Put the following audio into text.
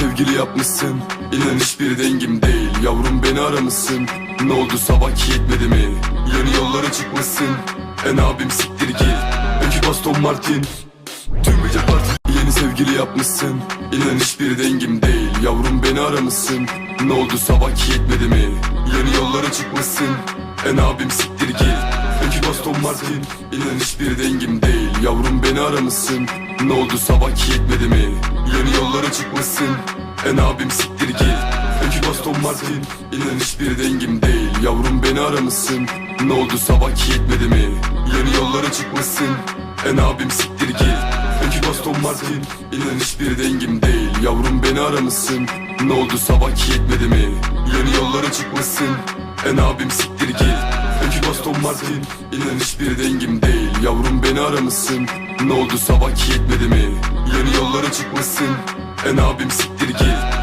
sevgili yapmışsın. İnan hiçbir dengim değil Yavrum beni aramışsın. Ne oldu sabah yetmedi mi? Yeni yollara çıkmışsın. En abim siktir git. Ekip Aston Martin? Tüm gece parti Yeni sevgili yapmışsın. İnan hiçbir dengim değil Yavrum beni aramışsın. Ne oldu sabah yetmedi mi? Yeni yollara çıkmışsın. En abim siktir git. Ekip Aston Martin? İnan hiçbir dengim değil Yavrum beni aramışsın. Ne oldu sabah yetmedi mi yollara çıkmışsın. En abim siktir git. Ekip Aston Martin İnan hiçbir dengim değil. Yavrum beni aramışsın. Ne oldu sabah yetmedi mi? Yeni yollara çıkmışsın. En abim siktir git. Ekip Aston Martin İnan hiçbir dengim değil. Yavrum beni aramışsın. Ne oldu sabah yetmedi mi? Yeni yollara çıkmışsın. En abim siktir git. Ekip Aston Martin İnan hiçbir dengim değil. Yavrum beni aramışsın. Ne oldu sabah yetmedi mi yollara çıkmışsın. En abim siktir git